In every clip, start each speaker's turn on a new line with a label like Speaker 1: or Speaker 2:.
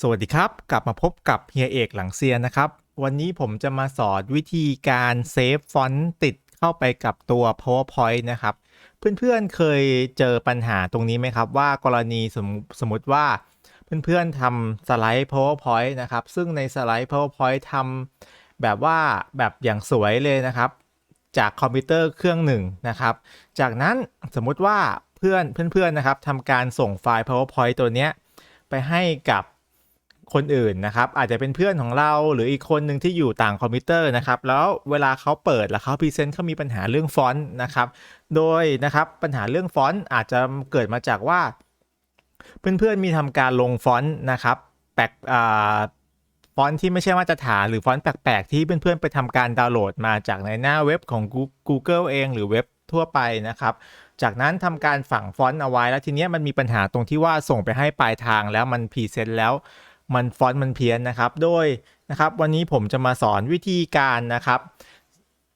Speaker 1: สวัสดีครับ กลับมาพบกับเฮียเอกหลังเซียนนะครับ วันนี้ผมจะมาสอนวิธีการเซฟฟอนต์ติดเข้าไปกับตัว PowerPoint นะครับ เพื่อนๆเคยเจอปัญหาตรงนี้ไหมครับ ว่ากรณีสมสมมติว่าเพื่อนๆทำสไลด์ PowerPoint นะครับ ซึ่งในสไลด์ PowerPoint ทำแบบว่าแบบอย่างสวยเลยนะครับ จากคอมพิวเตอร์เครื่องหนึ่งนะครับ จากนั้นสมมุติว่าเพื่อนเพื่อนๆนะครับทำการส่งไฟล์ PowerPoint ตัวเนี้ยไปให้กับ คนอื่นนะครับ อาจจะเป็นเพื่อนของเราหรืออีกคนหนึ่งที่อยู่ต่างคอมพิวเตอร์นะครับ แล้วเวลาเขาเปิดแล้วเขาพรีเซนต์เขามีปัญหาเรื่องฟอนต์นะครับ โดยนะครับปัญหาเรื่องฟอนต์อาจจะเกิดมาจากว่า เพื่อนๆมีทำการลงฟอนต์นะครับแปลกอ่าฟอนต์ที่ไม่ใช่มาตรฐานหรือฟอนต์แปลกๆที่เพื่อนๆไปทำการดาวน์โหลดมาจากในหน้าเว็บของ Google เอง หรือเว็บทั่วไปนะครับจากนั้นทำการฝังฟอนต์เอาไว้แล้วทีเนี้ยมันมีปัญหาตรงที่ว่าส่งไปให้ปลายทางแล้วมันพรีเซนต์แล้ว มันฟอนต์มันเพี้ยนนะครับ โดยนะครับวันนี้ผมจะมาสอนวิธีการนะครับ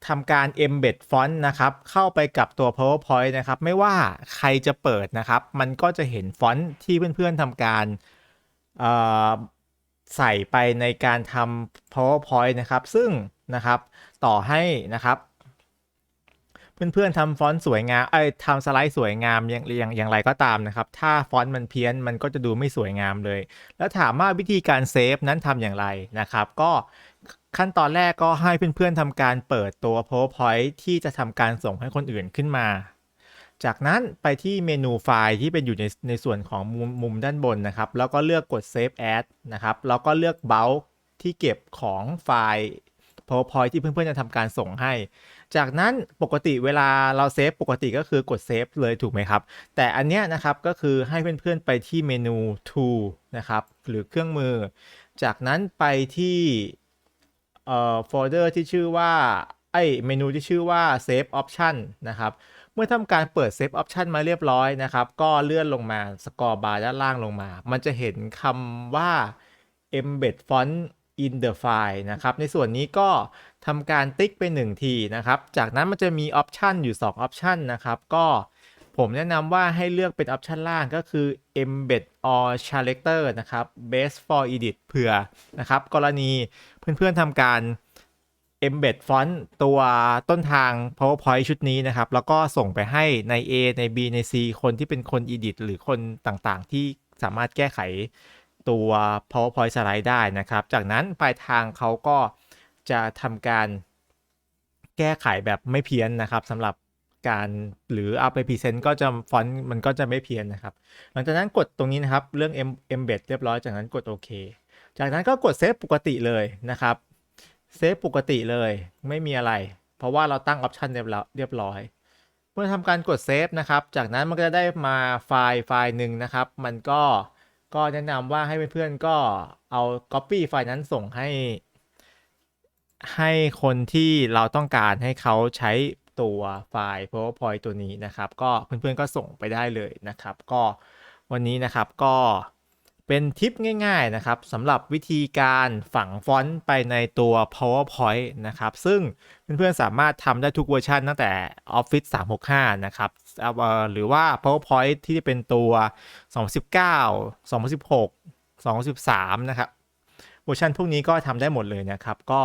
Speaker 1: ทำการ embed ฟอนต์นะครับ เข้าไปกับตัว PowerPoint นะครับ ไม่ว่าใครจะเปิดนะครับ มันก็จะเห็นฟอนต์ที่เพื่อนๆทำการเอ่อใส่ไปในการทำ PowerPoint นะครับ ซึ่งนะครับต่อให้นะครับ เพื่อนๆทำฟอนต์สวยงามเอ้ทำสไลด์สวยงามอย่างอย่างอย่างไรก็ตามนะครับ ถ้าฟอนต์มันเพี้ยนมันก็จะดูไม่สวยงามเลย แล้วถามว่าวิธีการเซฟนั้นทำอย่างไรนะครับ ก็ขั้นตอนแรกก็ให้เพื่อนๆทำการเปิดตัว PowerPoint ที่จะทำการส่งให้คนอื่นขึ้นมา จากนั้นไปที่เมนูไฟล์ที่เป็นอยู่ในในส่วนของมุมมุมด้านบนนะครับ แล้วก็เลือกกด Save As นะครับ แล้วก็เลือก Bulk ที่เก็บของไฟล์ PowerPoint ที่เพื่อนๆจะทำการส่งให้ จากนั้นปกติเวลาเราเซฟปกติก็คือกดเซฟเลยถูกไหมครับ แต่อันเนี้ยนะครับก็คือให้เพื่อนๆไปที่เมนู Tool นะครับหรือเครื่องมือ จากนั้นไปที่เอ่อโฟลเดอร์ที่ชื่อว่าไอเมนูที่ชื่อว่า Save Option นะครับ เมื่อทำการเปิด Save Option มาเรียบร้อยนะครับ ก็เลื่อนลงมาสกอร์บาร์ด้านล่างลงมา มันจะเห็นคำว่า embed font in the file นะครับ ในส่วนนี้ก็ทำการติ๊กไป 1 ทีนะครับ จากนั้นมันจะมีออปชันอยู่ 2 ออปชันนะครับ ก็ผมแนะนำว่าให้เลือกเป็นออปชันล่างก็คือ embed or selector นะครับ best for edit เผื่อนะครับ กรณีเพื่อนๆทำการ embed font ตัวต้นทาง PowerPoint ชุดนี้นะครับ แล้วก็ส่งไปให้ใน A ใน B ใน C คนที่เป็นคน edit หรือคนต่างๆ ที่สามารถแก้ไข ตัว PowerPoint สไลด์ได้นะครับ จากนั้นปลายทางเขาก็จะทำการแก้ไขแบบไม่เพี้ยนนะครับสำหรับการหรือเอาไปพรีเซนต์ก็จะฟอนต์มันก็จะไม่เพี้ยนนะครับ หลังจากนั้นกดตรงนี้นะครับ เรื่อง embed เรียบร้อยจากนั้นกดโอเคจากนั้นก็กดเซฟปกติเลยนะครับเซฟปกติเลยไม่มีอะไร เพราะว่าเราตั้งออปชันเรียบร้อยเรียบร้อย เมื่อทำการกดเซฟนะครับ จากนั้นมันก็จะได้มาไฟล์ไฟล์หนึ่งนะครับ มันก็ ก็แนะนำว่าให้เพื่อนๆก็เอา Copy ไฟล์นั้นส่งให้ ให้คนที่เราต้องการให้เขาใช้ตัวไฟล์ PowerPoint ตัวนี้นะครับ ก็เพื่อนๆก็ส่งไปได้เลยนะครับ ก็วันนี้นะครับก็ เป็นทิปง่ายๆนะครับสำหรับวิธีการฝังฟอนต์ไปในตัว PowerPoint นะครับ ซึ่งเพื่อนๆสามารถทำได้ทุกเวอร์ชันตั้งแต่ Office 365 นะครับหรือว่า PowerPoint ที่เป็นตัว 2019 2016 2013 นะครับเวอร์ชันพวกนี้ก็ทำได้หมดเลยนะครับ ก็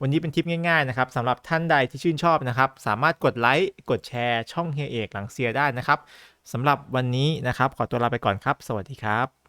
Speaker 1: วันนี้เป็นทิปง่ายๆนะครับสำหรับท่านใดที่ชื่นชอบนะครับ สามารถกดไลค์กดแชร์ช่องเฮียเอกหลังเซียได้นะครับสำหรับวันนี้นะครับ ขอตัวลาไปก่อนครับ สวัสดีครับ